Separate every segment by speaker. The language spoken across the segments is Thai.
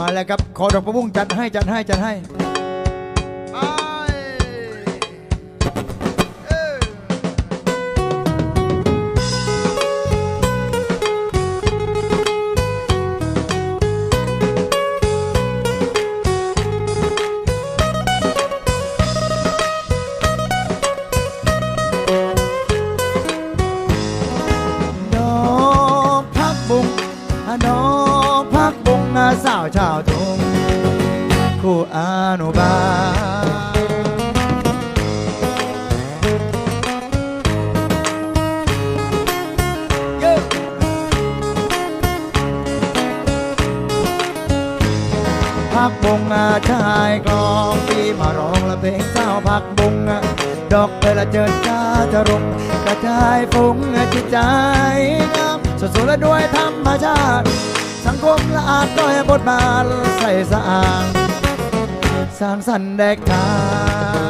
Speaker 1: มาแล้วครับ ขอดอกประบุ้งจัดให้จัดให้จัดให้ ชาวทุ่งคู่อนุบาลเยอะพักบงอาชายกลองที่มาร้องและเพลงเศร้าพักบงาดอกเวลาเจิดจ้าจะรงกระจายฟุ้งจิตใจงามสดๆและด้วยธรรมชาติ คมละอาดด้อยบทบาทใส่สะอางสร้างสรรค์แดกทาง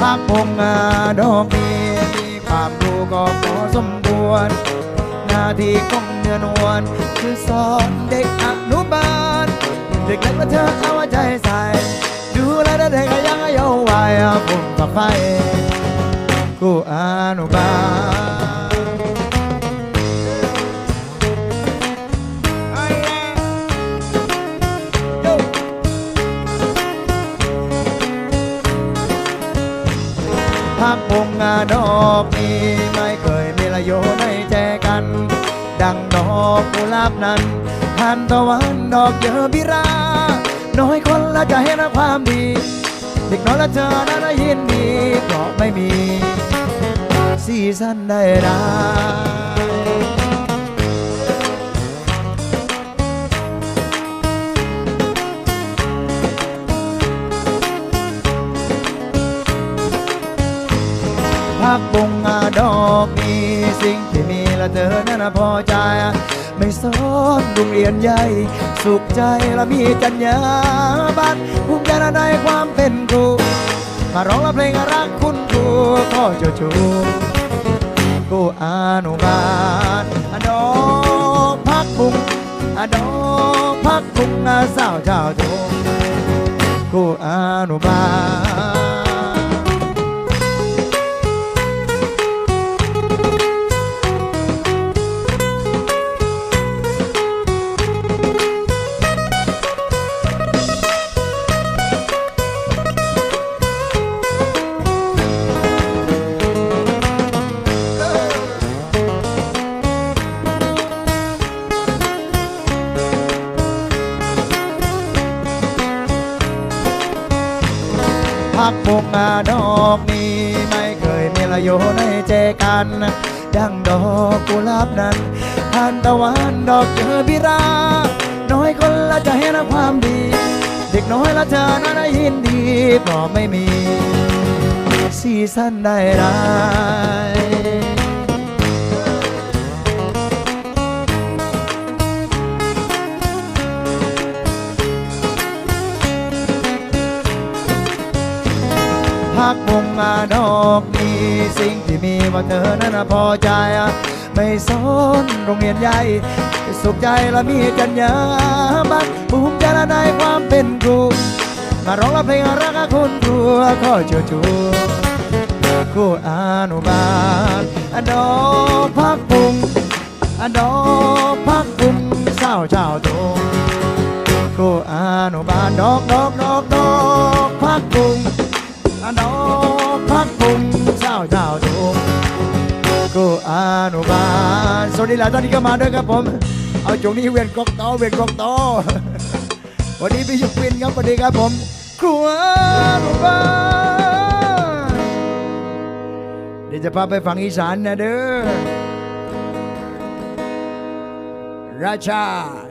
Speaker 1: พักพงอาดอกนี้มีความรู้ก็พอสมควรหน้าที่ของเนื้อนวลคือสอนเด็กอนุบาลเด็กเล็กและเธอเอาใจใส่ ดูแลเด็กยังเอายุวัยผมกับไฟกูอนุบาลพักพงอาดอกนี้ไม่เคยมีระโยชน์ให้แจกัน ดังดอกกุหลาบนั้นทานตะวันดอกเยอะบิรา น้อยคนละจะเห็นความดี เด็กน้อยละเธอนั้นยินดีเพราะไม่มีซีซันใดๆพั เธอนั้นพอใจ ไม่สอนโรงเรียนใหญ่ สุขใจและมีจัญญาบัตรภูมิใจในความเป็นครูมาร้องและเพลงรักคุณครูขอจูชูกูอนุบาลอดอกพักบุงอดอกพักบุงอาสาวเจ้าทุงกูอนุบาล พักพงอาดอกนี้ไม่เคยมีระโยชน์ให้เจกัน ดังดอกกุหลาบนั้นทานตะวันดอกเจอบิรา น้อยคนละจะเห็นความดี เด็กน้อยละเธอนั้นยินดีเพราะไม่มีสีสันใดๆ สิ่งที่มีว่าเธอนั้นพอใจ ไม่สนโรงเรียนใหญ่สุขใจและมีจัญญาบัตรภูมิใจในความเป็นครูมาร้องและเพลงรักคุณครูขอชูชูครูอนุบาลอดอกพักบุงอดอกพักบุงสาวเจ้าตรงครูอนุบาลดอกดอกดอกดอกพักบุงอดอกพักบุงเจ้าเจ้า กูอนุบาลสวัสดีหลายท่านที่เข้ามาด้วยครับผม เอาจงนี้เวียนกอกโตอเวียนกอกโตอวันนี้พี่ยุพินครับสวัสดีครับผม ครัวอนุบาลเดี๋ยวจะพาไปฝั่งอีสานนะเด้อ ราชา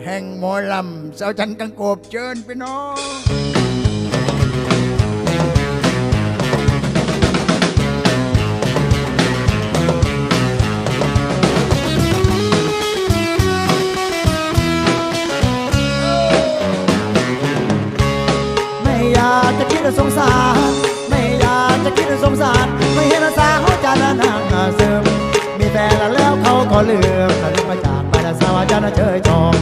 Speaker 1: แห่งหมอลำสาวจันกังโกบเชิญพี่น้อง ไม่เห็นสาวจันนางเสริมมีแฟนแล้วเขาก็เลือกเลือกมาจากไปแล้สาวจันเชยชม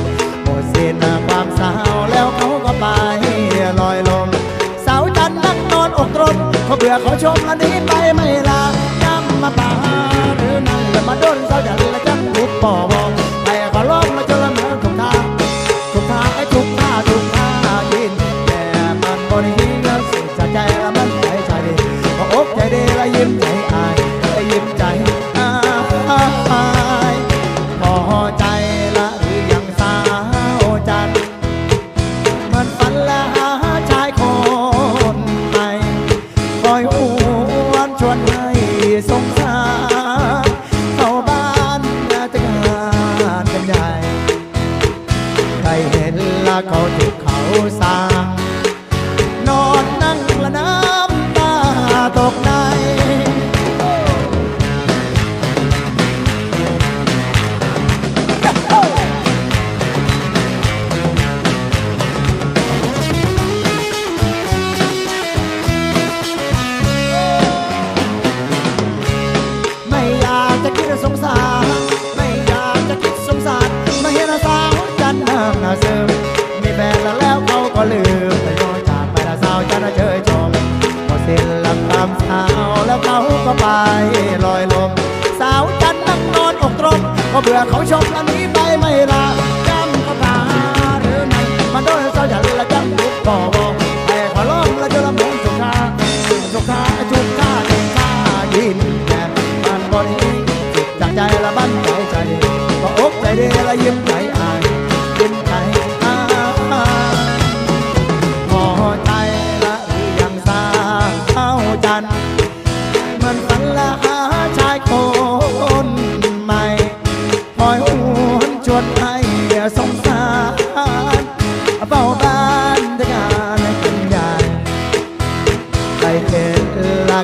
Speaker 1: หมดสิ้นความสาวแล้วเขาก็ไปลอยลมสาวจันนั่งนอนอกตรนเขาเบื่อเขาชมอันนี้ไปไม่ อยหวนชวนให้สงสามสาวแล้วเขาก็ไปลอยลม สาวจันนั่งนอนอกตรงก็เบื่อเขาชมอันนี้ไปไม่ละจำก็ตาหรือไม่มาโดนสาวอย่าละจำทุกบ่อแต่ขอร้องละจะละมุนสุขาสุขาจุกข้าจุกข้ายินแย่มันก็ดีจิตจากใจละบั้นใจใจก็อกใจเดียละยิ้มใจ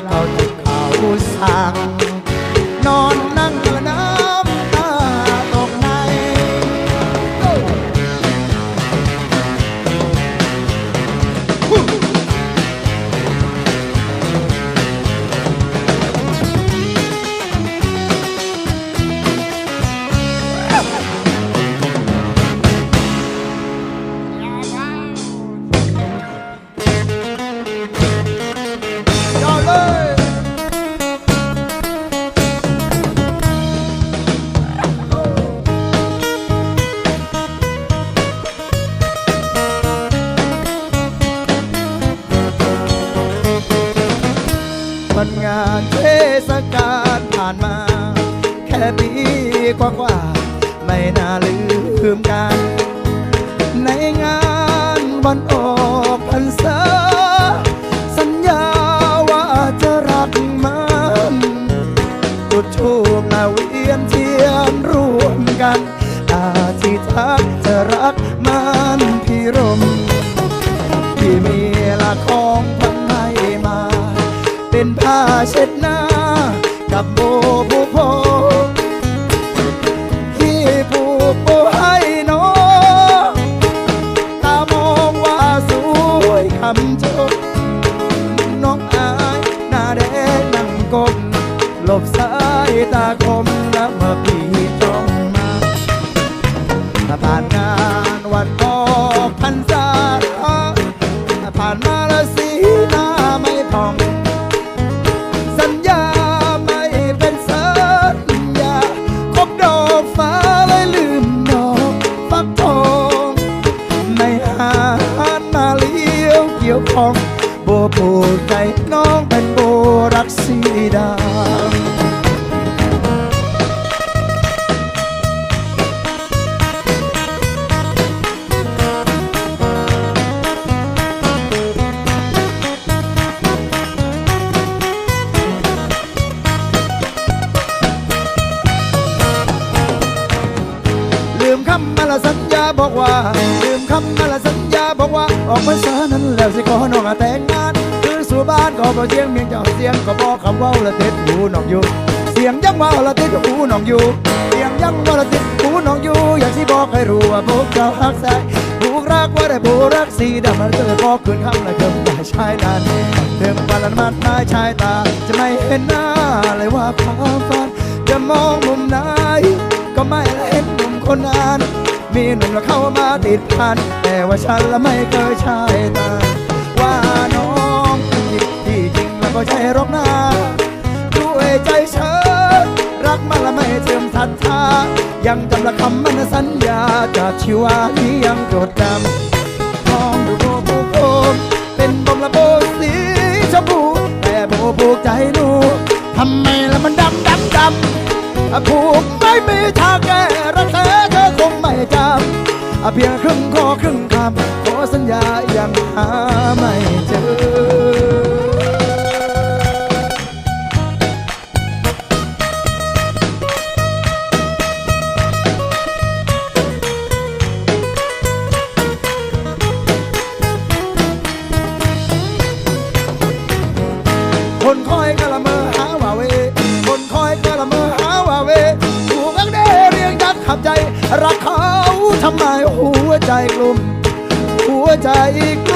Speaker 1: la. านเทศกาลผ่านมา แค่ปีกว่าๆไม่น่าลืมกัน ในงานวันออกพรรษาสัญญาว่าจะรักมันจุดทูบนาเวียนเทียนร่วมกัน อาทิตย์จะรักมัน ผ้าเช็ดหน้าำนั่นละสัญญาบอกว่าออกพรรษานั้นแล้วสิขอหน้องแต่งงานคือสู่บ้านก็บ่เสียงเมียงจอดเสียงก็บอกคำว่าละเต็ดหูหน้องอยู่ เสียงยังว่าละเต็ดหูน้องอยู่ เสียงยังว่าละเต็ดหูน้องอยู่อย่างที่บอกให้รู้ว่าพวกเจ้าหักใจผูกรักว่าได้ผูรักสีดำมันเจอบอกคืนคำละเกิมตาชายนั้นเติมพลันมัดนายชายตา จะไม่เห็นหน้าเลยว่าความฝันจะมองมุมไหนก็ไม่เห็นมุมคนนั้น มีหนุ่มแล้วเข้ามาติดพัน แต่ว่าฉันละไม่เคยชายตาว่าน้องผิดที่จริงแล้วก็ใช่รอกนะด้วยใจเชิญรักมาและไม่เสื่อมศรัทธายังจำลักคำมันสัญญาจากชีวานี้ยังจดจำทองดูโบผูกโบเป็นบมละโบสีชมพูแต่โบผูกใจหนูทำไมละมันดำดำดำผูกไม่มีทางแก้รักแท้ เพียงครึ่งข้อครึ่งคำขอสัญญายังหาไม่เจอ ใจรัก